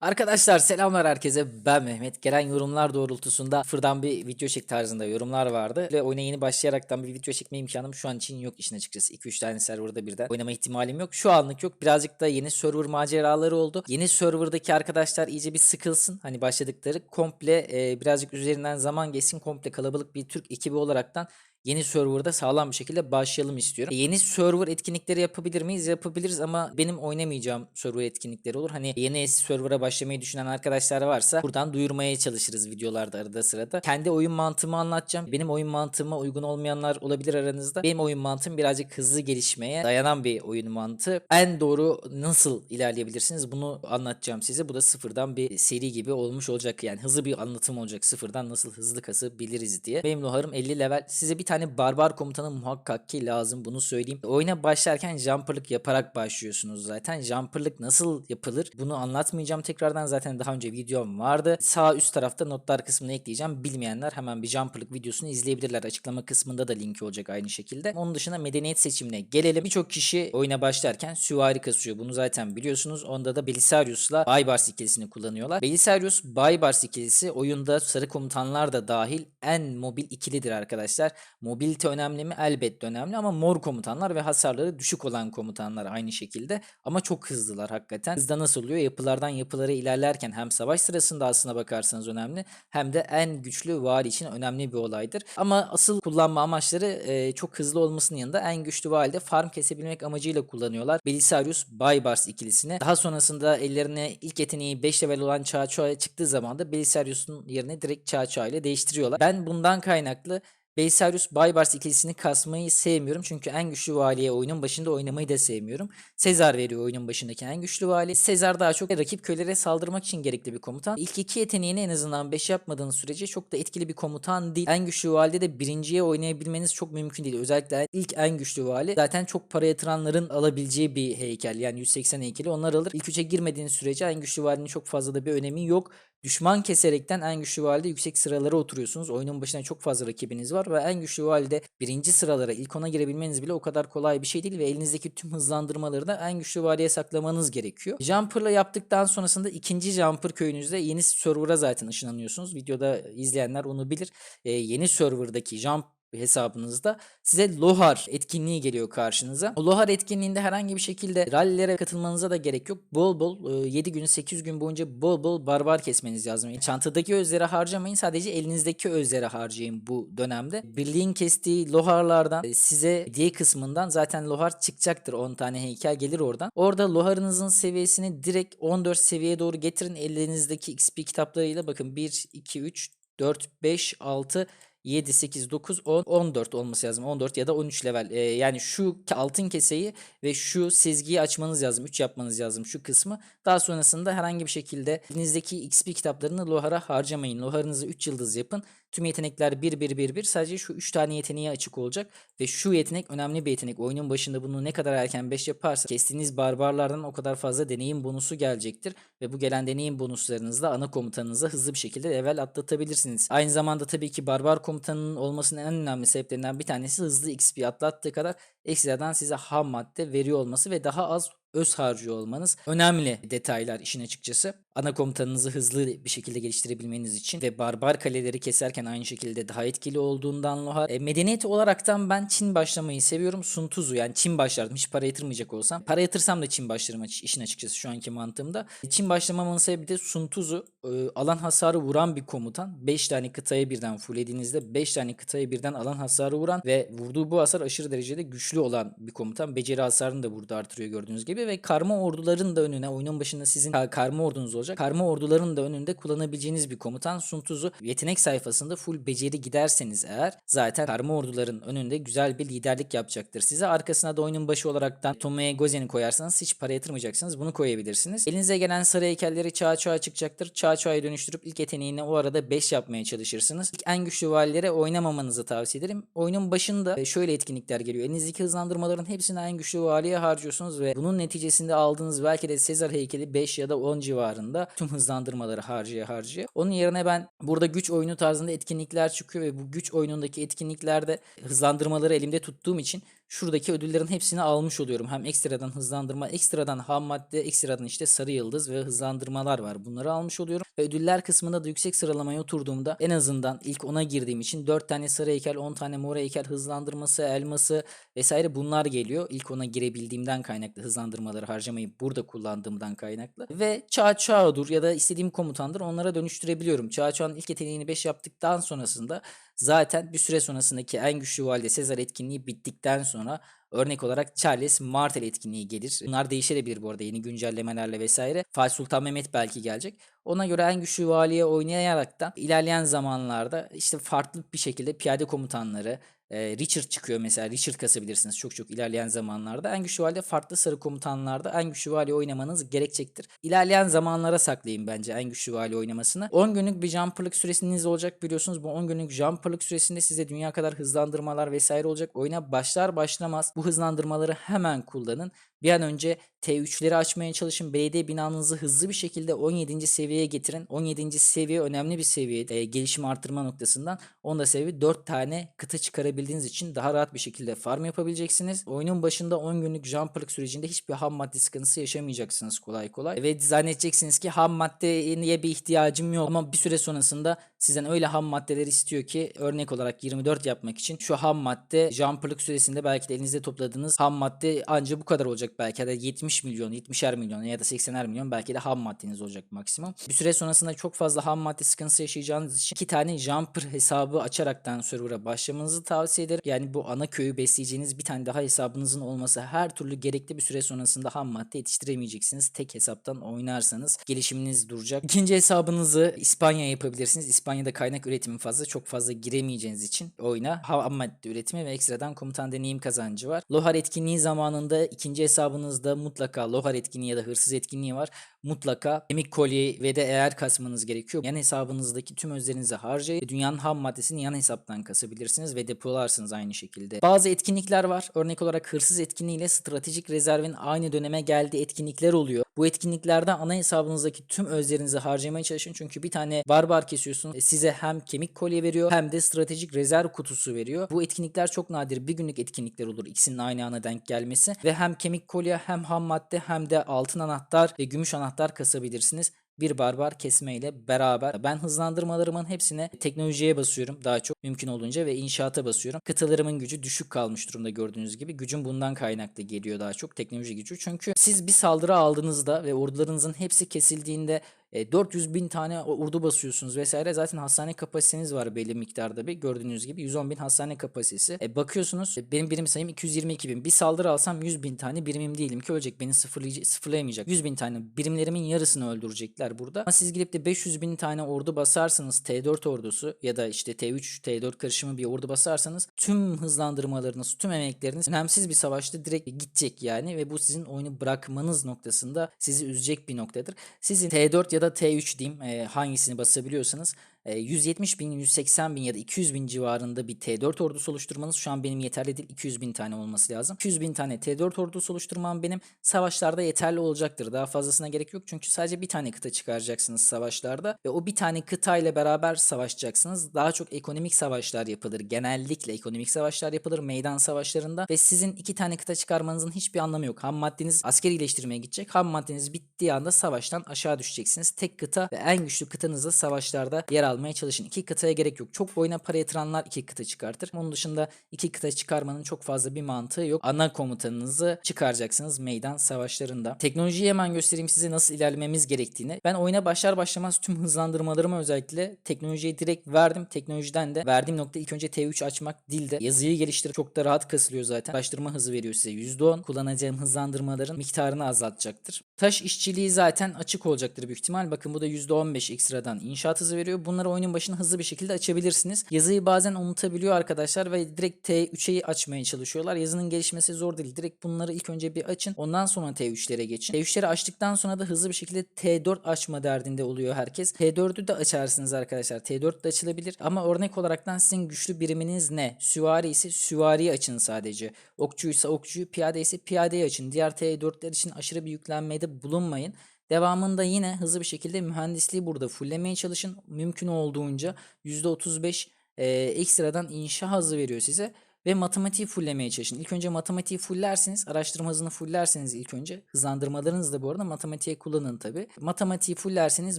Arkadaşlar selamlar herkese ben Mehmet. Gelen yorumlar doğrultusunda fırdan bir video çek tarzında yorumlar vardı. Ve oyuna yeni başlayaraktan bir video çekme imkanım şu an için yok işin açıkçası. 2-3 tane serverda birden oynama ihtimalim yok. Şu anlık yok. Birazcık da yeni server maceraları oldu. Yeni serverdaki arkadaşlar iyice bir sıkılsın. Hani başladıkları komple e, birazcık üzerinden zaman geçsin. Komple kalabalık bir Türk ekibi olaraktan yeni serverda sağlam bir şekilde başlayalım istiyorum. Yeni server etkinlikleri yapabilir miyiz? Yapabiliriz ama benim oynamayacağım server etkinlikleri olur. Hani yeni server'a başlamayı düşünen arkadaşlar varsa buradan duyurmaya çalışırız videolarda arada sırada. Kendi oyun mantığımı anlatacağım. Benim oyun mantığıma uygun olmayanlar olabilir aranızda. Benim oyun mantığım birazcık hızlı gelişmeye dayanan bir oyun mantığı. En doğru nasıl ilerleyebilirsiniz bunu anlatacağım size. Bu da sıfırdan bir seri gibi olmuş olacak. Yani hızlı bir anlatım olacak. Sıfırdan nasıl hızlı kasabiliriz diye. Benim loharım 50 level. Size bir tane barbar komutanı muhakkak ki lazım bunu söyleyeyim. Oyuna başlarken jumperlık yaparak başlıyorsunuz zaten. Jumperlık nasıl yapılır bunu anlatmayacağım tekrardan. Zaten daha önce videom vardı. Sağ üst tarafta notlar kısmına ekleyeceğim. Bilmeyenler hemen bir jumperlık videosunu izleyebilirler. Açıklama kısmında da linki olacak aynı şekilde. Onun dışında medeniyet seçimine gelelim. Birçok kişi oyuna başlarken süvari kasıyor. Bunu zaten biliyorsunuz. Onda da Belisarius'la Baybars ikilisini kullanıyorlar. Belisarius Baybars ikilisi oyunda sarı komutanlar da dahil en mobil ikilidir arkadaşlar. Mobilite önemli mi? Elbette önemli ama mor komutanlar ve hasarları düşük olan komutanlar aynı şekilde. Ama çok hızlılar hakikaten. Hızda nasıl oluyor? Yapılardan yapılara ilerlerken hem savaş sırasında aslına bakarsanız önemli hem de en güçlü vali için önemli bir olaydır. Ama asıl kullanma amaçları e, çok hızlı olmasının yanında en güçlü vali de farm kesebilmek amacıyla kullanıyorlar. Belisarius Baybars ikilisini. Daha sonrasında ellerine ilk yeteneği 5 level olan Çağço'ya çıktığı zaman da Belisarius'un yerine direkt Çağço ile değiştiriyorlar. Ben bundan kaynaklı Belisarius Baybars ikilisini kasmayı sevmiyorum. Çünkü en güçlü valiye oyunun başında oynamayı da sevmiyorum. Sezar veriyor oyunun başındaki en güçlü vali. Sezar daha çok rakip kölelere saldırmak için gerekli bir komutan. İlk iki yeteneğini en azından 5 yapmadığınız sürece çok da etkili bir komutan değil. En güçlü valide de birinciye oynayabilmeniz çok mümkün değil. Özellikle ilk en güçlü vali zaten çok para yatıranların alabileceği bir heykel. Yani 180 heykeli onlar alır. İlk üçe girmediğiniz sürece en güçlü valinin çok fazla da bir önemi yok. Düşman keserekten en güçlü valide yüksek sıralara oturuyorsunuz. Oyunun başında çok fazla rakibiniz var ve en güçlü valide birinci sıralara ilk ona girebilmeniz bile o kadar kolay bir şey değil ve elinizdeki tüm hızlandırmaları da en güçlü valiye saklamanız gerekiyor. Jumper'la yaptıktan sonrasında ikinci Jumper köyünüzde yeni server'a zaten ışınlanıyorsunuz. Videoda izleyenler onu bilir. Ee, yeni serverdaki Jump hesabınızda size Lohar etkinliği geliyor karşınıza. O Lohar etkinliğinde herhangi bir şekilde rallilere katılmanıza da gerek yok. Bol bol 7 gün 8 gün boyunca bol bol barbar kesmeniz lazım. Yani çantadaki özleri harcamayın sadece elinizdeki özleri harcayın bu dönemde. Birliğin kestiği Loharlardan e, size hediye kısmından zaten Lohar çıkacaktır 10 tane heykel gelir oradan. Orada Lohar'ınızın seviyesini direkt 14 seviyeye doğru getirin elinizdeki XP kitaplarıyla bakın 1 2 3 4 5 6 7, 8, 9, 10, 14 olması lazım. 14 ya da 13 level. Ee, yani şu altın keseyi ve şu sezgiyi açmanız lazım. 3 yapmanız lazım şu kısmı. Daha sonrasında herhangi bir şekilde elinizdeki XP kitaplarını Lohar'a harcamayın. Lohar'ınızı 3 yıldız yapın. Tüm yetenekler 1 1 1 1 sadece şu 3 tane yeteneğe açık olacak ve şu yetenek önemli bir yetenek. Oyunun başında bunu ne kadar erken 5 yaparsa kestiğiniz barbarlardan o kadar fazla deneyim bonusu gelecektir ve bu gelen deneyim bonuslarınızla ana komutanınıza hızlı bir şekilde level atlatabilirsiniz. Aynı zamanda tabii ki barbar komutanının olmasının en önemli sebeplerinden bir tanesi hızlı XP atlattığı kadar ekstradan size ham madde veriyor olması ve daha az öz harcıyor olmanız önemli detaylar işin açıkçası. Ana komutanınızı hızlı bir şekilde geliştirebilmeniz için ve barbar kaleleri keserken aynı şekilde daha etkili olduğundan Lohar. E, medeniyet olaraktan ben Çin başlamayı seviyorum. Sun Tzu yani Çin başlardım hiç para yatırmayacak olsam. Para yatırsam da Çin başlarım işin açıkçası şu anki mantığımda. Çin başlamamın sebebi de Sun Tzu e, alan hasarı vuran bir komutan. 5 tane kıtaya birden fulllediğinizde 5 tane kıtaya birden alan hasarı vuran ve vurduğu bu hasar aşırı derecede güçlü olan bir komutan. Beceri hasarını da burada artırıyor gördüğünüz gibi ve karma orduların da önüne oyunun başında sizin ka- karma ordunuz olacak. Karma orduların da önünde kullanabileceğiniz bir komutan Sun Tzu. Yetenek sayfasında full beceri giderseniz eğer zaten karma orduların önünde güzel bir liderlik yapacaktır size. Arkasına da oyunun başı olaraktan Tomoe Gozen'i koyarsanız hiç para yatırmayacaksınız. Bunu koyabilirsiniz. Elinize gelen sarı heykelleri çağ çağa çıkacaktır. Çağ çağa dönüştürüp ilk yeteneğini o arada 5 yapmaya çalışırsınız. İlk en güçlü valilere oynamamanızı tavsiye ederim. Oyunun başında e, şöyle etkinlikler geliyor. Elinizdeki hızlandırmaların hepsini en güçlü valiye harcıyorsunuz ve bunun neticesinde aldığınız belki de Sezar heykeli 5 ya da 10 civarında tüm hızlandırmaları harcaya harcaya. Onun yerine ben burada güç oyunu tarzında etkinlikler çıkıyor ve bu güç oyunundaki etkinliklerde hızlandırmaları elimde tuttuğum için şuradaki ödüllerin hepsini almış oluyorum. Hem ekstradan hızlandırma, ekstradan ham madde, ekstradan işte sarı yıldız ve hızlandırmalar var. Bunları almış oluyorum. Ve ödüller kısmında da yüksek sıralamaya oturduğumda en azından ilk 10'a girdiğim için 4 tane sarı heykel, 10 tane mor heykel hızlandırması, elması vesaire bunlar geliyor. İlk 10'a girebildiğimden kaynaklı hızlandırmaları harcamayı burada kullandığımdan kaynaklı. Ve Çağ Çağ'dur ya da istediğim komutandır onlara dönüştürebiliyorum. Çağ Çağ'ın ilk yeteneğini 5 yaptıktan sonrasında zaten bir süre sonrasındaki en güçlü valide Sezar etkinliği bittikten sonra Örnek olarak Charles Martel etkinliği gelir. Bunlar değişebilir bu arada yeni güncellemelerle vesaire. Fatih Sultan Mehmet belki gelecek. Ona göre en güçlü valiye oynayarak da ilerleyen zamanlarda işte farklı bir şekilde piyade komutanları, e, Richard çıkıyor mesela. Richard kasabilirsiniz çok çok ilerleyen zamanlarda. En güçlü valide farklı sarı komutanlarda en güçlü vali oynamanız gerekecektir. İlerleyin zamanlara saklayın bence en güçlü vali oynamasını. 10 günlük bir jumperlık süresiniz olacak biliyorsunuz. Bu 10 günlük jumperlık süresinde size dünya kadar hızlandırmalar vesaire olacak. Oyuna başlar başlamaz bu hızlandırmaları hemen kullanın. Bir an önce T3'leri açmaya çalışın. Belediye binanızı hızlı bir şekilde 17. seviyeye getirin. 17. seviye önemli bir seviye e, gelişim artırma noktasından. Onda seviye 4 tane kıta çıkarabildiğiniz için daha rahat bir şekilde farm yapabileceksiniz. Oyunun başında 10 günlük jumperlık sürecinde hiçbir ham madde sıkıntısı yaşamayacaksınız kolay kolay. Ve zannedeceksiniz ki ham maddeye bir ihtiyacım yok. Ama bir süre sonrasında sizden öyle ham maddeler istiyor ki örnek olarak 24 yapmak için şu ham madde jumperlık süresinde belki de elinizde topladığınız ham madde ancak bu kadar olacak belki de 70 milyon, 70'er milyon ya da 80'er milyon belki de ham maddeniz olacak maksimum. Bir süre sonrasında çok fazla ham madde sıkıntısı yaşayacağınız için iki tane jumper hesabı açaraktan server'a başlamanızı tavsiye ederim. Yani bu ana köyü besleyeceğiniz bir tane daha hesabınızın olması her türlü gerekli bir süre sonrasında ham madde yetiştiremeyeceksiniz. Tek hesaptan oynarsanız gelişiminiz duracak. İkinci hesabınızı İspanya yapabilirsiniz. İspanya'da kaynak üretimi fazla. Çok fazla giremeyeceğiniz için oyuna ham madde üretimi ve ekstradan komutan deneyim kazancı var. Lohar etkinliği zamanında ikinci hesabınızda mutlaka Lohar etkinliği ya da hırsız etkinliği var. Mutlaka kemik kolye ve de eğer kasmanız gerekiyor. Yan hesabınızdaki tüm özlerinizi harcayın. Dünyanın ham maddesini yan hesaptan kasabilirsiniz ve depolarsınız aynı şekilde. Bazı etkinlikler var. Örnek olarak hırsız etkinliği ile stratejik rezervin aynı döneme geldiği etkinlikler oluyor. Bu etkinliklerde ana hesabınızdaki tüm özlerinizi harcamaya çalışın. Çünkü bir tane barbar kesiyorsun. E, Size hem kemik kolye veriyor hem de stratejik rezerv kutusu veriyor. Bu etkinlikler çok nadir. Bir günlük etkinlikler olur. İkisinin aynı ana denk gelmesi. Ve hem kemik kolye hem ham madde hem de altın anahtar ve gümüş anahtar kasabilirsiniz bir barbar kesme ile beraber. Ben hızlandırmalarımın hepsine teknolojiye basıyorum daha çok mümkün olunca ve inşaata basıyorum. Kıtalarımın gücü düşük kalmış durumda gördüğünüz gibi. Gücüm bundan kaynaklı geliyor daha çok teknoloji gücü. Çünkü siz bir saldırı aldığınızda ve ordularınızın hepsi kesildiğinde e, 400 bin tane ordu basıyorsunuz vesaire. Zaten hastane kapasiteniz var belli miktarda bir. Gördüğünüz gibi 110 bin hastane kapasitesi. E, bakıyorsunuz e, benim birim sayım 222 bin. Bir saldırı alsam 100 bin tane birimim değilim ki ölecek. Beni sıfırlayamayacak. 100 bin tane birimlerimin yarısını öldürecekler burada. Ama siz gidip de 500 bin tane ordu basarsanız T4 ordusu ya da işte T3 T4 karışımı bir ordu basarsanız tüm hızlandırmalarınız, tüm emekleriniz önemsiz bir savaşta direkt gidecek yani ve bu sizin oyunu bırakmanız noktasında sizi üzecek bir noktadır. Sizin T4 ya da T3 diyeyim e, hangisini basabiliyorsanız 170 bin, 180 bin ya da 200 bin civarında bir T4 ordusu oluşturmanız şu an benim yeterli değil. 200 bin tane olması lazım. 200 bin tane T4 ordusu oluşturmam benim savaşlarda yeterli olacaktır. Daha fazlasına gerek yok çünkü sadece bir tane kıta çıkaracaksınız savaşlarda ve o bir tane kıta ile beraber savaşacaksınız. Daha çok ekonomik savaşlar yapılır. Genellikle ekonomik savaşlar yapılır meydan savaşlarında ve sizin iki tane kıta çıkarmanızın hiçbir anlamı yok. Ham maddeniz asker iyileştirmeye gidecek. Ham maddeniz bittiği anda savaştan aşağı düşeceksiniz. Tek kıta ve en güçlü kıtanızda savaşlarda yer almaya çalışın. İki kıtaya gerek yok. Çok boyuna para yatıranlar iki kıta çıkartır. Onun dışında iki kıta çıkarmanın çok fazla bir mantığı yok. Ana komutanınızı çıkaracaksınız meydan savaşlarında. Teknolojiyi hemen göstereyim size nasıl ilerlememiz gerektiğini. Ben oyuna başlar başlamaz tüm hızlandırmalarımı özellikle teknolojiye direkt verdim. Teknolojiden de verdiğim nokta ilk önce T3 açmak dilde. Yazıyı geliştirip çok da rahat kasılıyor zaten. Araştırma hızı veriyor size %10. Kullanacağım hızlandırmaların miktarını azaltacaktır. Taş işçiliği zaten açık olacaktır büyük ihtimal. Bakın bu da %15 ekstradan inşaat hızı veriyor. Bunları oyunun başına hızlı bir şekilde açabilirsiniz. Yazıyı bazen unutabiliyor arkadaşlar ve direkt T3'e açmaya çalışıyorlar. Yazının gelişmesi zor değil. Direkt bunları ilk önce bir açın. Ondan sonra T3'lere geçin. T3'leri açtıktan sonra da hızlı bir şekilde T4 açma derdinde oluyor herkes. T4'ü de açarsınız arkadaşlar. T4 de açılabilir. Ama örnek olaraktan sizin güçlü biriminiz ne? Süvari ise süvariyi açın sadece. Okçuysa okçuyu, piyade ise piyadeyi açın. Diğer T4'ler için aşırı bir yüklenmede bulunmayın. Devamında yine hızlı bir şekilde mühendisliği burada fulllemeye çalışın. Mümkün olduğunca %35 e, ekstradan inşa hızı veriyor size. Ve matematiği fulllemeye çalışın. İlk önce matematiği fullersiniz. Araştırma hızını fullerseniz ilk önce. Hızlandırmalarınızı da bu arada matematiğe kullanın tabi. Matematiği fullerseniz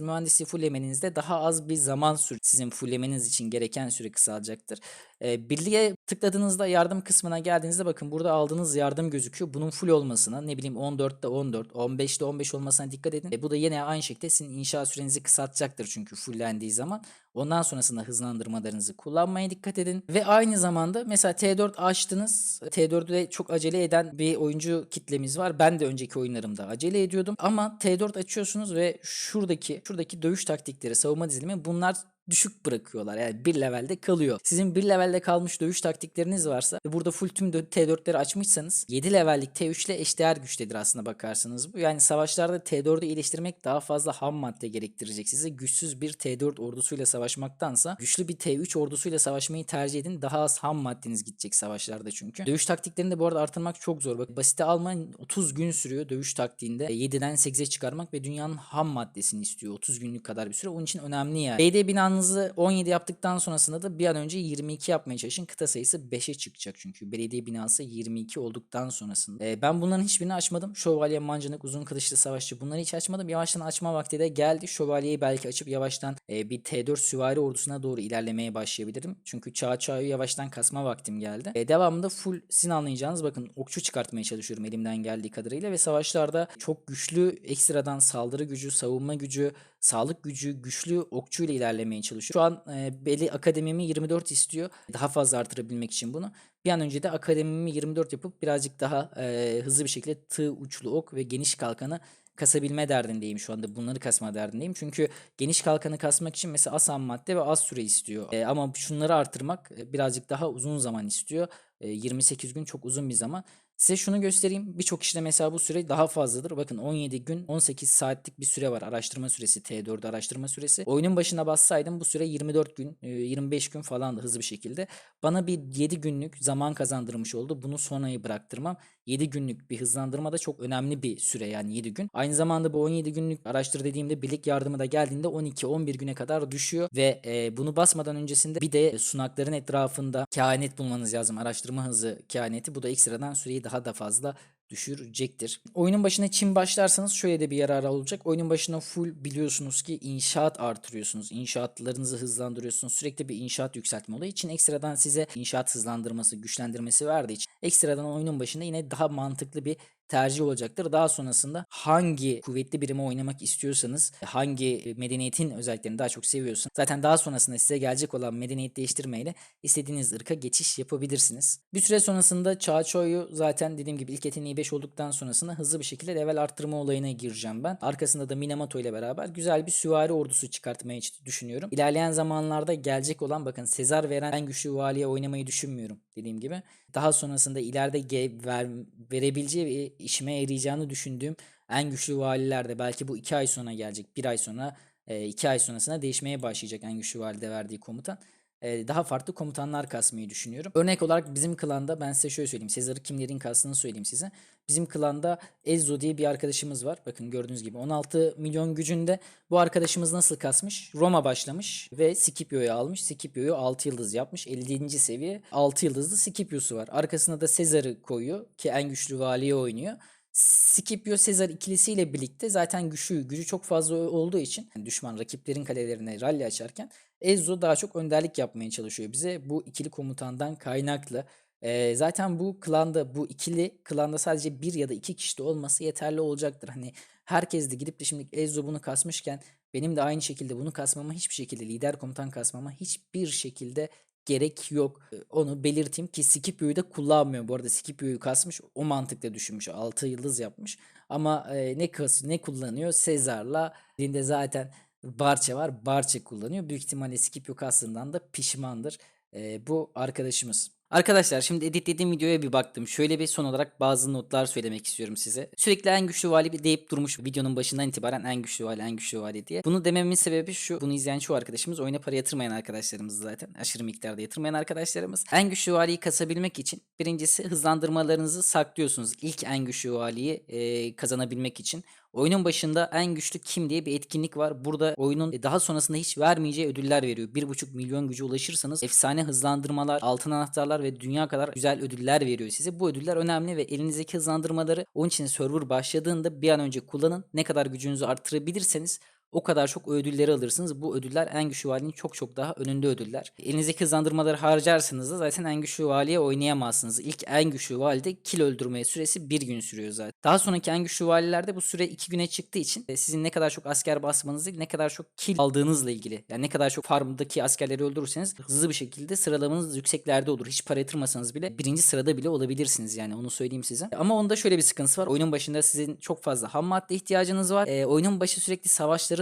mühendisliği fullemenizde daha az bir zaman sür sizin fullemeniz için gereken süre kısalacaktır. Ee, birliğe tıkladığınızda yardım kısmına geldiğinizde bakın burada aldığınız yardım gözüküyor. Bunun full olmasına ne bileyim 14'te 14, 15'te 15 olmasına dikkat edin. E, bu da yine aynı şekilde sizin inşa sürenizi kısaltacaktır çünkü fullendiği zaman. Ondan sonrasında hızlandırmalarınızı kullanmaya dikkat edin. Ve aynı zamanda mesela T4 açtınız. T4'de çok acele eden bir oyuncu kitlemiz var. Ben de önceki oyunlarımda acele ediyordum. Ama T4 açıyorsunuz ve şuradaki şuradaki dövüş taktikleri, savunma dizilimi bunlar düşük bırakıyorlar. Yani bir levelde kalıyor. Sizin bir levelde kalmış dövüş taktikleriniz varsa ve burada full tüm T4'leri açmışsanız 7 levellik T3 ile eşdeğer güçtedir aslında bakarsanız bu. Yani savaşlarda T4'ü iyileştirmek daha fazla ham madde gerektirecek. Size güçsüz bir T4 ordusuyla savaşmaktansa güçlü bir T3 ordusuyla savaşmayı tercih edin. Daha az ham maddeniz gidecek savaşlarda çünkü. Dövüş taktiklerini de bu arada artırmak çok zor. Bak basite alman 30 gün sürüyor dövüş taktiğinde. 7'den 8'e çıkarmak ve dünyanın ham maddesini istiyor. 30 günlük kadar bir süre. Onun için önemli yani. BD binanızı 17 yaptıktan sonrasında da bir an önce 22 yapmaya çalışın. Kıta sayısı 5'e çıkacak çünkü. Belediye binası 22 olduktan sonrasında. Ee, ben bunların hiçbirini açmadım. Şövalye, mancınık, uzun kılıçlı savaşçı bunları hiç açmadım. Yavaştan açma vakti de geldi. Şövalyeyi belki açıp yavaştan e, bir T4 süvari ordusuna doğru ilerlemeye başlayabilirim. Çünkü çağ çağı yavaştan kasma vaktim geldi. E, devamında full sizin anlayacağınız bakın okçu çıkartmaya çalışıyorum elimden geldiği kadarıyla ve savaşlarda çok güçlü ekstradan saldırı gücü, savunma gücü, sağlık gücü, güçlü okçu ile ilerlemeye çalışıyorum. Şu an e, belli akademimi 24 istiyor. Daha fazla artırabilmek için bunu. Bir an önce de akademimi 24 yapıp birazcık daha e, hızlı bir şekilde tığ uçlu ok ve geniş kalkanı kasabilme derdindeyim şu anda. Bunları kasma derdindeyim. Çünkü geniş kalkanı kasmak için mesela az ham madde ve az süre istiyor. E, ama şunları artırmak e, birazcık daha uzun zaman istiyor. E, 28 gün çok uzun bir zaman. Size şunu göstereyim. Birçok işte mesela bu süre daha fazladır. Bakın 17 gün 18 saatlik bir süre var. Araştırma süresi T4 araştırma süresi. Oyunun başına bassaydım bu süre 24 gün 25 gün falandı hızlı bir şekilde. Bana bir 7 günlük zaman kazandırmış oldu. Bunu sonrayı bıraktırmam. 7 günlük bir hızlandırma da çok önemli bir süre yani 7 gün. Aynı zamanda bu 17 günlük araştır dediğimde birlik yardımı da geldiğinde 12-11 güne kadar düşüyor ve e, bunu basmadan öncesinde bir de sunakların etrafında kehanet bulmanız lazım. Araştırma hızı kehaneti. Bu da ekstradan süreyi daha da fazla düşürecektir. Oyunun başına çim başlarsanız şöyle de bir yararı olacak. Oyunun başına full biliyorsunuz ki inşaat artırıyorsunuz. İnşaatlarınızı hızlandırıyorsunuz. Sürekli bir inşaat yükseltme olduğu için ekstradan size inşaat hızlandırması, güçlendirmesi verdiği için ekstradan oyunun başında yine daha mantıklı bir tercih olacaktır. Daha sonrasında hangi kuvvetli birimi oynamak istiyorsanız, hangi medeniyetin özelliklerini daha çok seviyorsanız zaten daha sonrasında size gelecek olan medeniyet değiştirmeyle istediğiniz ırka geçiş yapabilirsiniz. Bir süre sonrasında Çağçoy'u zaten dediğim gibi ilk yeteneği 5 olduktan sonrasında hızlı bir şekilde level arttırma olayına gireceğim ben. Arkasında da Minamoto ile beraber güzel bir süvari ordusu çıkartmayı düşünüyorum. İlerleyen zamanlarda gelecek olan bakın Sezar veren en güçlü valiye oynamayı düşünmüyorum dediğim gibi. Daha sonrasında ileride ver, verebileceği ve işime yarayacağını düşündüğüm en güçlü valiler de belki bu iki ay sonra gelecek. Bir ay sonra iki ay sonrasında değişmeye başlayacak en güçlü valide verdiği komutan daha farklı komutanlar kasmayı düşünüyorum. Örnek olarak bizim klanda ben size şöyle söyleyeyim. Sezar'ı kimlerin kastığını söyleyeyim size. Bizim klanda Ezzo diye bir arkadaşımız var. Bakın gördüğünüz gibi 16 milyon gücünde bu arkadaşımız nasıl kasmış? Roma başlamış ve Scipio'yu almış. Scipio'yu 6 yıldız yapmış. 50. seviye 6 yıldızlı Scipio'su var. Arkasına da Sezar'ı koyuyor ki en güçlü valiye oynuyor. Scipio Sezar ikilisiyle birlikte zaten güçlü, gücü çok fazla olduğu için yani düşman rakiplerin kalelerine rally açarken Ezzo daha çok önderlik yapmaya çalışıyor bize bu ikili komutandan kaynaklı. Ee, zaten bu klanda bu ikili klanda sadece bir ya da iki kişi de olması yeterli olacaktır. Hani herkes de gidip de şimdi Ezzo bunu kasmışken benim de aynı şekilde bunu kasmama hiçbir şekilde lider komutan kasmama hiçbir şekilde gerek yok. Onu belirteyim ki Scipio'yu da kullanmıyor. Bu arada Scipio'yu kasmış. O mantıkla düşünmüş. 6 yıldız yapmış. Ama e, ne kas ne kullanıyor? Sezar'la elinde zaten Barça var. Barça kullanıyor. Büyük ihtimalle Scipio kastından da pişmandır. E, bu arkadaşımız. Arkadaşlar şimdi editlediğim videoya bir baktım. Şöyle bir son olarak bazı notlar söylemek istiyorum size. Sürekli en güçlü vali deyip durmuş videonun başından itibaren en güçlü vali en güçlü vali diye. Bunu dememin sebebi şu. Bunu izleyen şu arkadaşımız oyuna para yatırmayan arkadaşlarımız zaten. Aşırı miktarda yatırmayan arkadaşlarımız. En güçlü valiyi kasabilmek için birincisi hızlandırmalarınızı saklıyorsunuz. İlk en güçlü valiyi e, kazanabilmek için. Oyunun başında en güçlü kim diye bir etkinlik var. Burada oyunun e, daha sonrasında hiç vermeyeceği ödüller veriyor. 1.5 milyon gücü ulaşırsanız efsane hızlandırmalar, altın anahtarlar ve dünya kadar güzel ödüller veriyor size. Bu ödüller önemli ve elinizdeki hızlandırmaları onun için server başladığında bir an önce kullanın. Ne kadar gücünüzü arttırabilirseniz o kadar çok ödülleri alırsınız. Bu ödüller en güçlü valinin çok çok daha önünde ödüller. Elinizdeki hızlandırmaları harcarsınız da zaten en güçlü valiye oynayamazsınız. İlk en güçlü valide kill öldürmeye süresi bir gün sürüyor zaten. Daha sonraki en güçlü valilerde bu süre iki güne çıktığı için e, sizin ne kadar çok asker basmanız değil ne kadar çok kill aldığınızla ilgili. Yani ne kadar çok farmdaki askerleri öldürürseniz hızlı bir şekilde sıralamanız yükseklerde olur. Hiç para yatırmasanız bile birinci sırada bile olabilirsiniz yani onu söyleyeyim size. Ama onda şöyle bir sıkıntısı var. Oyunun başında sizin çok fazla ham madde ihtiyacınız var. E, oyunun başı sürekli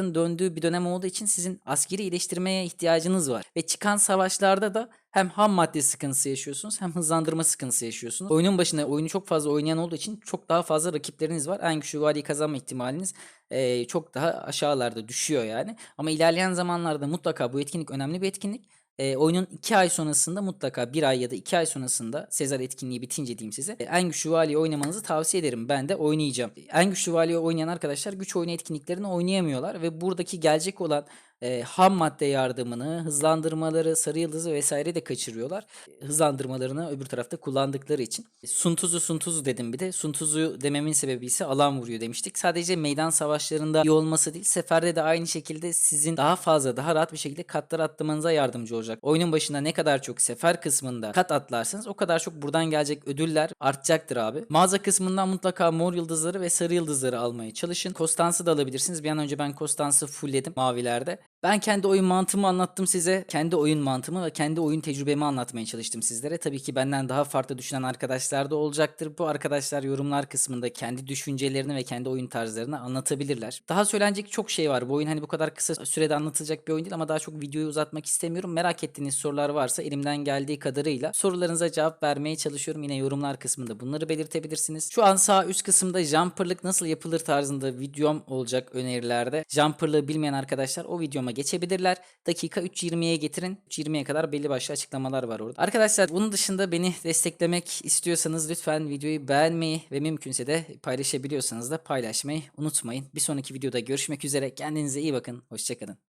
savaşların döndüğü bir dönem olduğu için sizin askeri iyileştirmeye ihtiyacınız var. Ve çıkan savaşlarda da hem ham madde sıkıntısı yaşıyorsunuz hem hızlandırma sıkıntısı yaşıyorsunuz. Oyunun başında oyunu çok fazla oynayan olduğu için çok daha fazla rakipleriniz var. En güçlü valiyi kazanma ihtimaliniz eee, çok daha aşağılarda düşüyor yani. Ama ilerleyen zamanlarda mutlaka bu etkinlik önemli bir etkinlik. Eee, oyunun 2 ay sonrasında mutlaka 1 ay ya da 2 ay sonrasında Sezar etkinliği bitince diyeyim size e, en güçlü valiyi oynamanızı tavsiye ederim. Ben de oynayacağım. En güçlü valiyi oynayan arkadaşlar güç oyunu etkinliklerini oynayamıyorlar ve buradaki gelecek olan e, ham madde yardımını, hızlandırmaları, sarı yıldızı vesaire de kaçırıyorlar. Hızlandırmalarını öbür tarafta kullandıkları için. Suntuzu suntuzu dedim bir de. Suntuzu dememin sebebi ise alan vuruyor demiştik. Sadece meydan savaşlarında iyi olması değil, seferde de aynı şekilde sizin daha fazla, daha rahat bir şekilde katlar atlamanıza yardımcı olacak. Oyunun başında ne kadar çok sefer kısmında kat atlarsanız o kadar çok buradan gelecek ödüller artacaktır abi. Mağaza kısmından mutlaka mor yıldızları ve sarı yıldızları almaya çalışın. Kostans'ı da alabilirsiniz. Bir an önce ben Kostans'ı fullledim mavilerde. Ben kendi oyun mantığımı anlattım size. Kendi oyun mantığımı ve kendi oyun tecrübemi anlatmaya çalıştım sizlere. Tabii ki benden daha farklı düşünen arkadaşlar da olacaktır. Bu arkadaşlar yorumlar kısmında kendi düşüncelerini ve kendi oyun tarzlarını anlatabilirler. Daha söylenecek çok şey var. Bu oyun hani bu kadar kısa sürede anlatılacak bir oyun değil ama daha çok videoyu uzatmak istemiyorum. Merak ettiğiniz sorular varsa elimden geldiği kadarıyla sorularınıza cevap vermeye çalışıyorum. Yine yorumlar kısmında bunları belirtebilirsiniz. Şu an sağ üst kısımda jumperlık nasıl yapılır tarzında videom olacak önerilerde. Jumperlığı bilmeyen arkadaşlar o videoma geçebilirler. Dakika 3.20'ye getirin. 3.20'ye kadar belli başlı açıklamalar var orada. Arkadaşlar bunun dışında beni desteklemek istiyorsanız lütfen videoyu beğenmeyi ve mümkünse de paylaşabiliyorsanız da paylaşmayı unutmayın. Bir sonraki videoda görüşmek üzere. Kendinize iyi bakın. Hoşçakalın.